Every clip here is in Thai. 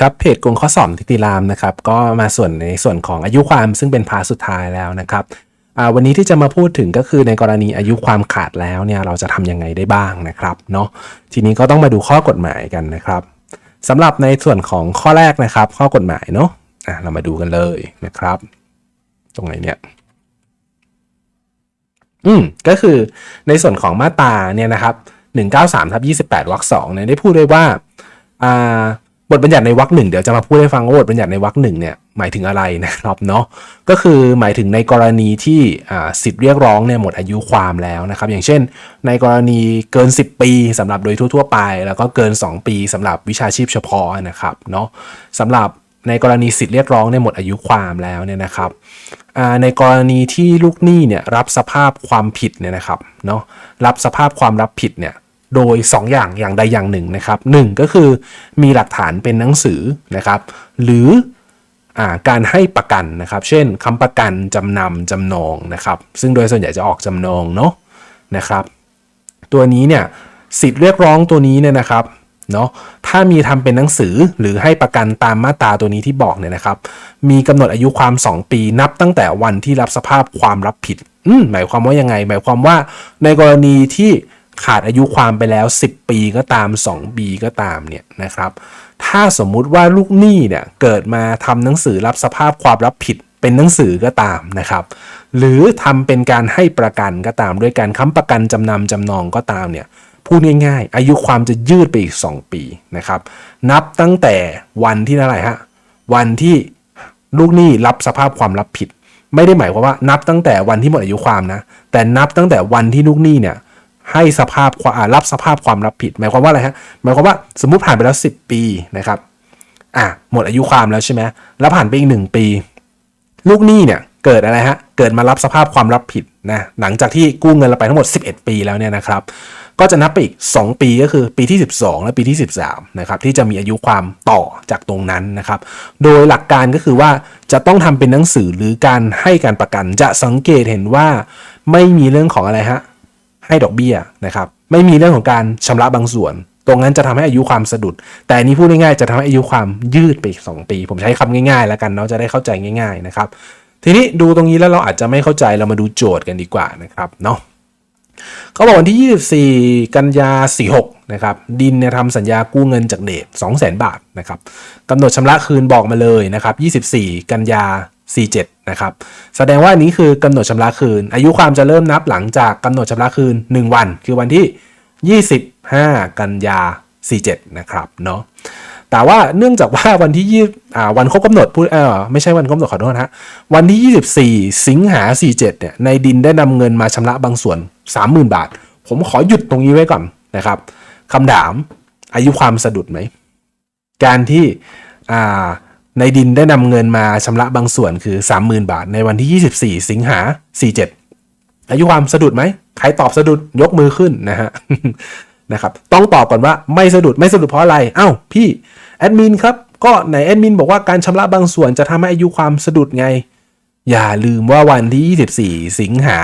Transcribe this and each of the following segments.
ครับเพจกงข้อสอบทิติรามนะครับก็มาส่วนในส่วนของอายุความซึ่งเป็นพาสุดท้ายแล้วนะครับวันนี้ที่จะมาพูดถึงก็คือในกรณีอายุความขาดแล้วเนี่ยเราจะทำยังไงได้บ้างนะครับเนาะทีนี้ก็ต้องมาดูข้อกฎหมายกันนะครับสำหรับในส่วนของข้อแรกนะครับ ข้อกฎหมายเนาะะเรามาดูกันเลยนะครับ ตรงไหนเนี่ยอืมก็คือในส่วนของมาตราเนี่ยนะครับ193ทับ28วรรคสองเนี่ยได้พูดไว้ว่าอ่า บทบัญญัติในวรรคหนึ่งเดี๋ยวจะมาพูดให้ฟังว่าบทบัญญัติในวรรคหนึ่งเนี่ยหมายถึงอะไรนะครับเนาะก็คือหมายถึงในกรณีที่สิทธิ์เรียกร้องเนี่ยหมดอายุความแล้วนะครับ อย่างเช่น ในกรณีเกิน 10 ปีสำหรับโดยทั่วๆไป แล้วก็เกิน 2 ปีสำหรับวิชาชีพเฉพาะนะครับเนาะสำหรับในกรณีสิทธิ์เรียกร้องเนี่ยหมดอายุความแล้วเนี่ยนะครับในกรณีที่ลูกหนี้เนี่ยรับสภาพความผิดเนี่ยนะครับเนาะรับสภาพความรับผิดเนี่ย โดย 2 อย่างอย่างใดอย่างหนึ่งนะครับหนึ่งก็คือมีหลักฐานเป็นหนังสือนะครับ หรืออการให้ประกันนะครับ เช่นคำประกันจำนำจำนองนะครับ ซึ่งโดยส่วนใหญ่จะออกจำนองเนาะนะครับ ตัวนี้เนี่ยสิทธิ์เรียกร้องตัวนี้เนี่ยนะครับเนาะถ้ามีทำเป็นหนังสือหรือให้ประกันตามมาตราตัวนี้ที่บอกเนี่ยนะครับ มีกำหนดอายุความ 2 ปีนับตั้งแต่วันที่รับสภาพความรับผิด อืมหมายความว่ายังไง หมายความว่าในกรณีที่ ขาดอายุความไปแล้ว 10 ปีก็ตาม 2 ปีก็ตามเนี่ยนะครับถ้าสมมุติว่าลูกหนี้เนี่ยเกิดมาทำหนังสือรับสภาพความรับผิดเป็นหนังสือก็ตามนะครับ หรือทำเป็นการให้ประกันก็ตาม ด้วยการค้ำประกันจำนำจำนองก็ตามเนี่ยพูดง่ายๆ อายุความจะยืดไปอีก 2 ปีนะครับนับตั้งแต่วันที่เท่าไหร่ฮะวันที่ลูกหนี้รับสภาพความรับผิด ไม่ได้หมายความว่านับตั้งแต่วันที่หมดอายุความนะแต่นับตั้งแต่วันที่ลูกหนี้เนี่ย ให้สภาพความรับสภาพความรับผิด หมายความว่าอะไรฮะหมายความว่าสมมุติผ่านไปแล้ว 10 ปีนะครับอะหมดอายุความแล้วใช่ไหมแล้วผ่านไปอีกหนึ่งปี ลูกหนี้เนี่ยเกิดอะไรฮะเกิดมารับสภาพความรับผิดนะหลังจากที่กู้เงินเราไปทั้งหมด 11 ปีแล้วเนี่ยนะครับก็จะนับไปอีก 2 ปีก็คือปีที่ 12 และปีที่ 13นะครับที่จะมีอายุความต่อจากตรงนั้นนะครับ โดยหลักการก็คือว่าจะต้องทำเป็นหนังสือหรือการให้การประกัน จะสังเกตเห็นว่าไม่มีเรื่องของอะไรฮะ ให้ดอกเบี้ยนะครับไม่มีเรื่องของการชำระบางส่วน ตรงนั้นจะทำให้อายุความสะดุด แต่นี้พูดง่ายๆจะทำให้อายุความยืดไปอีก 2 ปี ผมใช้คำง่ายๆ แล้วกันเนาะจะได้เข้าใจง่าย ๆนะครับ ทีนี้ดูตรงนี้แล้วเราอาจจะไม่เข้าใจเรามาดูโจทย์กันดีกว่านะครับเนาะเขาบอกวันที่ 24 กันยา 46 นะครับ ดินเนี่ยทำสัญญากู้เงินจากเดช200,000 บาทนะครับกำหนดชำระคืนบอกมาเลยนะครับ 24 กันยา 47นะครับแสดงว่านี้คือกำหนดชำระคืน อายุความจะเริ่มนับหลังจากกำหนดชำระคืน 1 วัน คือวันที่ 25 กันยา 47 นะครับเนาะแต่ว่าเนื่องจากว่าวันที่ยี่อ่าวันครบกำหนดพูดเออไม่ใช่วันครบกำหนดขอโทษนะฮะวันที่ 24 สิงหา 47 เนี่ยในดินได้นำเงินมาชำระบางส่วน 30,000 บาท ผมขอหยุดตรงนี้ไว้ก่อนนะครับคำถามอายุความสะดุดไหม การที่อ่า ในดินได้นำเงินมาชำระบางส่วนคือ 30,000 บาท ในวันที่ 24 สิงหา 47 อายุความสะดุดไหม ใครตอบสะดุดยกมือขึ้นนะฮะนะครับต้องตอบก่อนว่าไม่สะดุดไม่สะดุดเพราะอะไร เอ้าพี่แอดมินครับ ก็ไหนแอดมินบอกว่าการชำระบางส่วนจะทำให้อายุความสะดุดไง อย่าลืมว่าวันที่ 24 สิงหา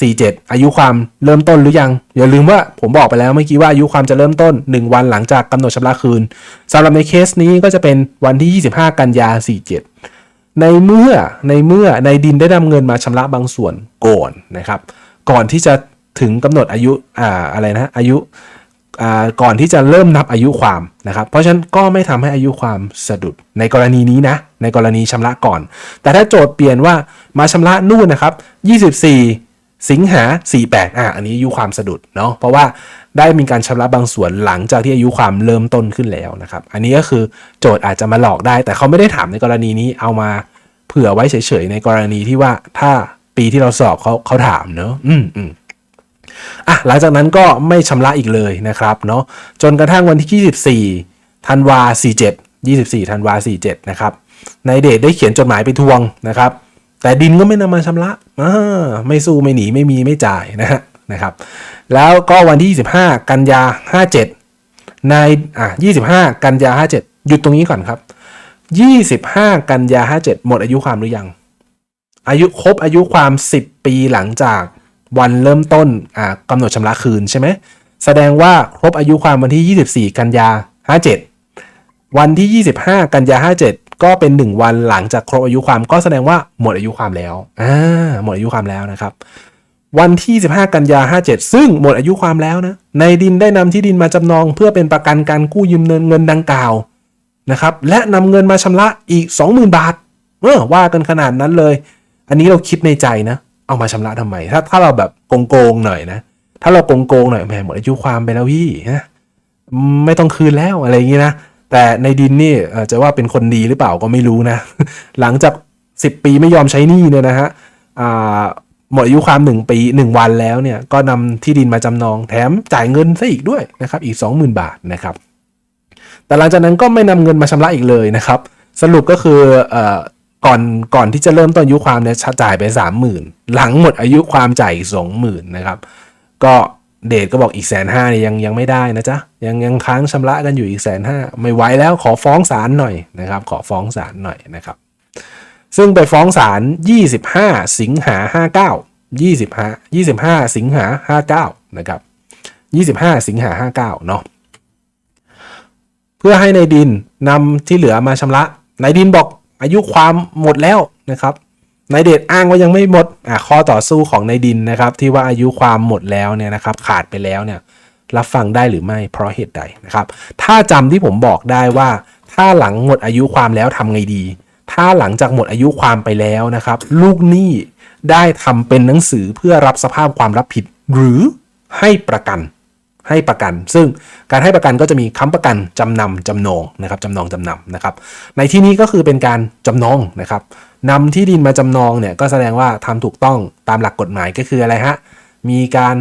47 อายุความเริ่มต้นหรือยัง อย่าลืมว่าผมบอกไปแล้วเมื่อกี้ว่าอายุความจะเริ่มต้น 1 วันหลังจากกำหนดชำระคืนสำหรับในเคสนี้ก็จะเป็นวันที่ 25 กันยา 47 ในเมื่อในเมื่อในดินได้นำเงินมาชำระบางส่วนก่อนนะครับ ก่อนที่จะถึงกำหนดอายุอ่าอะไรนะอายุอ่าก่อนที่จะเริ่มนับอายุความนะครับ เพราะฉะนั้นก็ไม่ทำให้อายุความสะดุดในกรณีนี้นะ ในกรณีชำระก่อน แต่ถ้าโจทย์เปลี่ยนว่ามาชำระนู่นนะครับ 24 สิงหา 48 อะ อันนี้อายุความสะดุดเนาะ เพราะว่าได้มีการชำระบางส่วนหลังจากที่อายุความเริ่มต้นขึ้นแล้วนะครับ อันนี้ก็คือโจทย์อาจจะมาหลอกได้ แต่เขาไม่ได้ถามในกรณีนี้เอามาเผื่อไว้เฉยๆในกรณีที่ว่าถ้าปีที่เราสอบเขาเขาถามเนาะ อืมอืมอะ หลังจากนั้นก็ไม่ชำระอีกเลยนะครับเนาะ จนกระทั่งวันที่ 24 ธันวา 47 24 ธันวา 47 นะครับนายเดชได้เขียนจดหมายไปทวงนะครับ แต่ดินก็ไม่นำมาชำระไม่สู้ไม่หนีไม่มีไม่จ่ายนะฮะนะครับ แล้วก็วันที่ 25 กันยา 57 นายอะ25 กันยา 57 หยุดตรงนี้ก่อนครับ 25 กันยา 57 หมดอายุความหรือยัง อายุครบอายุความ 10 ปีหลังจากวันเริ่มต้นอ่ากำหนดชำระคืนใช่ไหมแสดงว่าครบอายุความวันที่ 24 กันยา 57 วันที่ 25 กันยา 57 ก็เป็น 1 วันหลังจากครบอายุความก็แสดงว่าหมดอายุความแล้วอ่าหมดอายุความแล้วนะครับ วันที่ 15 กันยา 57 ซึ่งหมดอายุความแล้วนะในดินได้นำที่ดินมาจำนอง เพื่อเป็นประกันการกู้ยืมเงินเงินดังกล่าวนะครับ และนำเงินมาชำระอีก 20,000 บาทเออว่ากันขนาดนั้นเลย อันนี้เราคิดในใจนะ เอามาชำระทำไม ถ้าถ้าเราแบบโกงๆหน่อยนะ ถ้าเราโกงๆหน่อยแหมหมดอายุความไปแล้วพี่นะไม่ต้องคืนแล้วอะไรอย่างนี้นะ แต่ในดินนี่จะว่าเป็นคนดีหรือเปล่าก็ไม่รู้นะ หลังจาก 10 ปีไม่ยอมใช้หนี้เนี่ยนะฮะหมดอายุความ1ปี1 วันแล้วเนี่ยก็นำที่ดินมาจำนองแถมจ่ายเงินซะอีกด้วยนะครับอีก 20,000 บาทนะครับแต่หลังจากนั้นก็ไม่นำเงินมาชำระอีกเลยนะครับ สรุปก็คืออก่อนก่อนที่จะเริ่มต้นอายุความเนี่ยจ่ายไป 30,000 หลังหมดอายุความจ่ายอีก20,000นะครับก็ เดทก็บอกอีกแสนห้าเนี่ยยังยังไม่ได้นะจ๊ะยังยังค้างชำระกันอยู่อีกแสนห้าไม่ไหวแล้วขอฟ้องศาลหน่อยนะครับ ขอฟ้องศาลหน่อยนะครับ ซึ่งไปฟ้องศาล25 สิงหา 59 25 25 สิงหา 59 นะครับ 25 สิงหา 59 เนาะเพื่อให้ในายดินนำที่เหลือมาชำระนายดินบอกอายุความหมดแล้วนะครับ นายเดชอ้างว่ายังไม่หมดอะข้อต่อสู้ของนายดินนะครับ ที่ว่าอายุความหมดแล้วเนี่ยนะครับ ขาดไปแล้วเนี่ย รับฟังได้หรือไม่เพราะเหตุใดนะครับ ถ้าจำที่ผมบอกได้ว่า ถ้าหลังหมดอายุความแล้วทำไงดี ถ้าหลังจากหมดอายุความไปแล้วนะครับ ลูกหนี้ได้ทำเป็นหนังสือเพื่อรับสภาพความรับผิด หรือให้ประกัน ให้ประกัน ซึ่งการให้ประกันก็จะมีค้ำประกันจำนำจำนองนะครับจำนองจำนำนะครับ ในที่นี้ก็คือเป็นการจำนองนะครับนำที่ดินมาจำนองเนี่ยก็แสดงว่าทำถูกต้องตามหลักกฎหมายก็คืออะไรฮะมีการ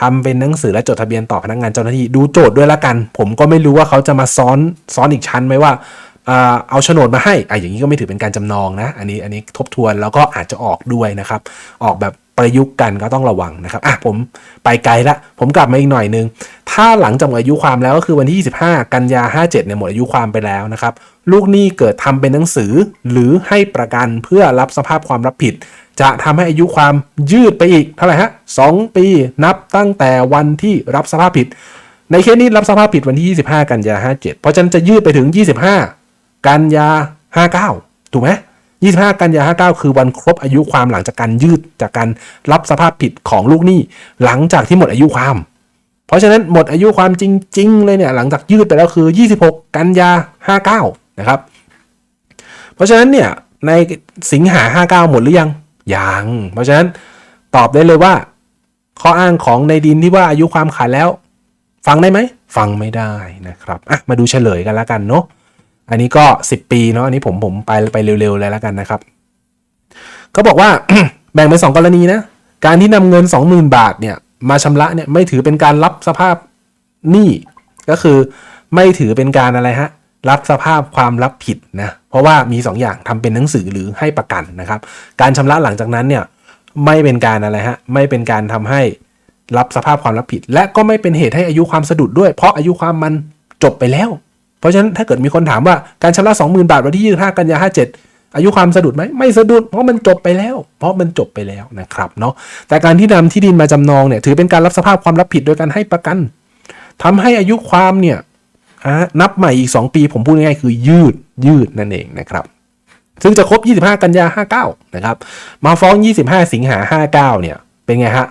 ทำเป็นหนังสือและจดทะเบียนต่อพนักงานเจ้าหน้าที่ดูโจทย์ด้วยละกัน ผมก็ไม่รู้ว่าเขาจะมาซ้อนซ้อนอีกชั้นไหมว่าอ่าเอาโฉนดมาให้อะอย่างนี้ก็ไม่ถือเป็นการจำนองนะ อันนี้อันนี้ทบทวนแล้วก็อาจจะออกด้วยนะครับ ออกแบบ ประยุกต์กันก็ต้องระวังนะครับอะผมไปไกลละ ผมกลับมาอีกหน่อยนึง ถ้าหลังจากหมดอายุความแล้วก็คือวันที่ 25 กันยา 57เนี่ยหมดอายุความไปแล้วนะครับ ลูกหนี้เกิดทำเป็นหนังสือหรือให้ประกันเพื่อรับสภาพความรับผิด จะทำให้อายุความยืดไปอีกเท่าไหร่ฮะสองปีนับตั้งแต่วันที่รับสภาพผิด ในเคสนี้รับสภาพผิดวันที่ 25 กันยา 57 เพราะฉะนั้นจะยืดไปถึง 25 กันยา 59 ถูกไหม 25 กันยา59 คือวันครบอายุความหลังจากการยืดจากการรับสภาพผิดของลูกหนี้ หลังจากที่หมดอายุความ เพราะฉะนั้นหมดอายุความจริง ๆ เลยเนี่ยหลังจากยืดไปแล้วคือ 26 กันยา59 นะครับ เพราะฉะนั้นเนี่ยในสิงหา 59 หมดหรือยังยัง เพราะฉะนั้นตอบได้เลยว่า ข้ออ้างของในดินที่ว่าอายุความขาดแล้ว ฟังได้ไหม ฟังไม่ได้นะครับอะมาดูเฉลยกันแล้วกันเนาะ อันนี้ก็ 10 ปีเนาะอันนี้ผมผมไปไปเร็วๆเลยแล้วกันนะครับเขาบอกว่าแบ่งเป็นสองกรณีนะการที่นำเงิน 20,000 บาทเนี่ยมาชำระเนี่ยไม่ถือเป็นการรับสภาพหนี้ก็คือไม่ถือเป็นการอะไรฮะรับสภาพความรับผิดนะเพราะว่ามี 2 อย่างทำเป็นหนังสือหรือให้ประกันนะครับ การชำระหลังจากนั้นเนี่ยไม่เป็นการอะไรฮะไม่เป็นการทำให้รับสภาพความรับผิด และก็ไม่เป็นเหตุให้อายุความสะดุดด้วย เพราะอายุความมันจบไปแล้ว เพราะฉะนั้นถ้าเกิดมีคนถามว่าการชำระ 20,000 บาทวันที่ 25 กันยา 57 อายุความสะดุดไหมไม่สะดุดเพราะมันจบไปแล้ว เพราะมันจบไปแล้วนะครับเนาะแต่การที่นำที่ดินมาจำนองเนี่ยถือเป็นการรับสภาพความรับผิดโดยการให้ประกันทำให้อายุความเนี่ยนับใหม่อีก 2 ปีผมพูดง่ายๆคือยืดยืดนั่นเองนะครับซึ่งจะครบ 25 กันยา 59 นะครับ มาฟ้อง 25 สิงหา 59 เนี่ย เป็นไงฮะ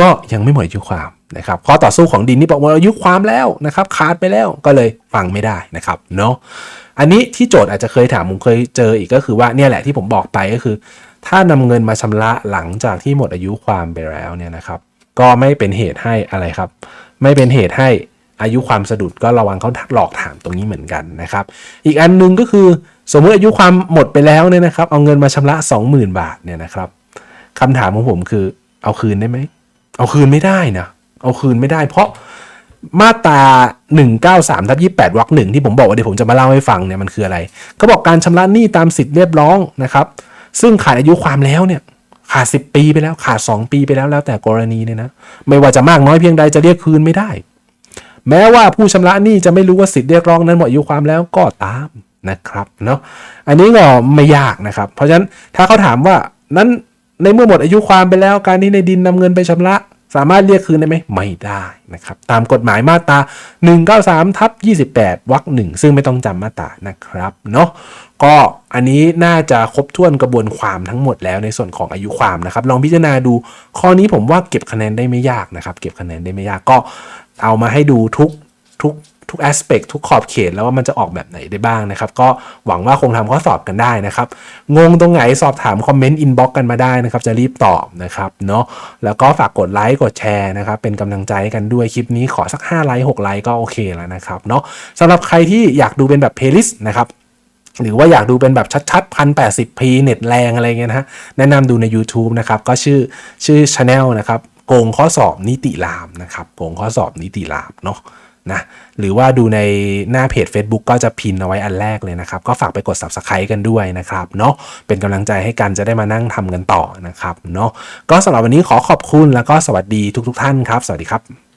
ก็ยังไม่หมดอายุความ นะครับข้อต่อสู้ของดินนี่บอกหมดอายุความแล้วนะครับขาดไปแล้วก็เลยฟังไม่ได้นะครับเนาะอันนี้ที่โจทย์อาจจะเคยถามผมเคยเจออีกก็คือว่าเนี่ยแหละที่ผมบอกไปก็คือ ถ้านำเงินมาชำระหลังจากที่หมดอายุความไปแล้วเนี่ยนะครับ ก็ไม่เป็นเหตุให้อะไรครับ ไม่เป็นเหตุให้อายุความสะดุดก็ระวังเขาหลอกถามตรงนี้เหมือนกันนะครับ อีกอันหนึงก็คือสมมติอายุความหมดไปแล้วเนี่ยนะครับ เอาเงินมาชำระ 20,000 บาทเนี่ยนะครับคำถามของผมคือเอาคืนได้ไหมเอาคืนไม่ได้นะเเอาคืนไม่ได้เพราะมาตรา 193ทับ28วรรคหนึ่งที่ผมบอกว่าเดี๋ยวผมจะมาเล่าให้ฟังเนี่ยมันคืออะไรเขาบอกการชำระหนี้ตามสิทธิ์เรียบร้องนะครับ ซึ่งขาดอายุความแล้วเนี่ยขาด 10 ปีไปแล้วขาด 2 ปีไปแล้วแล้วแต่กรณีเนี่ยนะไม่ว่าจะมากน้อยเพียงใดจะเรียกคืนไม่ได้ แม้ว่าผู้ชำระหนี้จะไม่รู้ว่าสิทธิ์เรียกร้องนั้นหมดอายุความแล้วก็ตามนะครับเนาะอันนี้ก็ไม่ยากนะครับ เพราะฉะนั้นถ้าเขาถามว่านั้นในเมื่อหมดอายุความไปแล้ว การที่ในดินนำเงินไปชำระ สามารถเรียกคืนได้ไหมไม่ได้นะครับตามกฎหมายมาตรา 193ทับ28วรรคหนึ่งซึ่งไม่ต้องจำมาตรานะครับเนาะก็อันนี้น่าจะครบถ้วนกระบวนความทั้งหมดแล้วในส่วนของอายุความนะครับ ลองพิจารณาดูข้อนี้ผมว่าเก็บคะแนนได้ไม่ยากนะครับ เก็บคะแนนได้ไม่ยากก็เอามาให้ดูทุกทุก ทุกแสเปกทุกขอบเขตแล้วว่ามันจะออกแบบไหนได้บ้างนะครับ ก็หวังว่าคงทำข้อสอบกันได้นะครับ งงตรงไหนสอบถามคอมเมนต์อินบ็อกกันมาได้นะครับ จะรีบตอบนะครับเนาะแล้วก็ฝากกดไลค์กดแชร์นะครับ เป็นกำลังใจกันด้วยคลิปนี้ขอสัก5ไลค์6ไลค์ก็โอเคแล้วนะครับเนาะสำหรับใครที่อยากดูเป็นแบบเพลย์ลิสต์นะครับหรือว่าอยากดูเป็นแบบชัดๆพันแปดสิบพีเน็ตแรงอะไรเงี้ยนะฮะแนะนำดูใน YouTube นะครับ ก็ชื่อชื่อช anel นะครับ โกงข้อสอบนิติรามนะครับ โกงข้อสอบนิติรามเนาะ นะหรือว่าดูในหน้าเพจ Facebook ก็จะพินเอาไว้อันแรกเลยนะครับ ก็ฝากไปกด Subscribe กันด้วยนะครับเนาะเป็นกำลังใจให้กันจะได้มานั่งทำกันต่อนะครับเนาะก็สำหรับวันนี้ขอขอบคุณแล้วก็สวัสดีทุก ๆ ท่านครับ สวัสดีครับ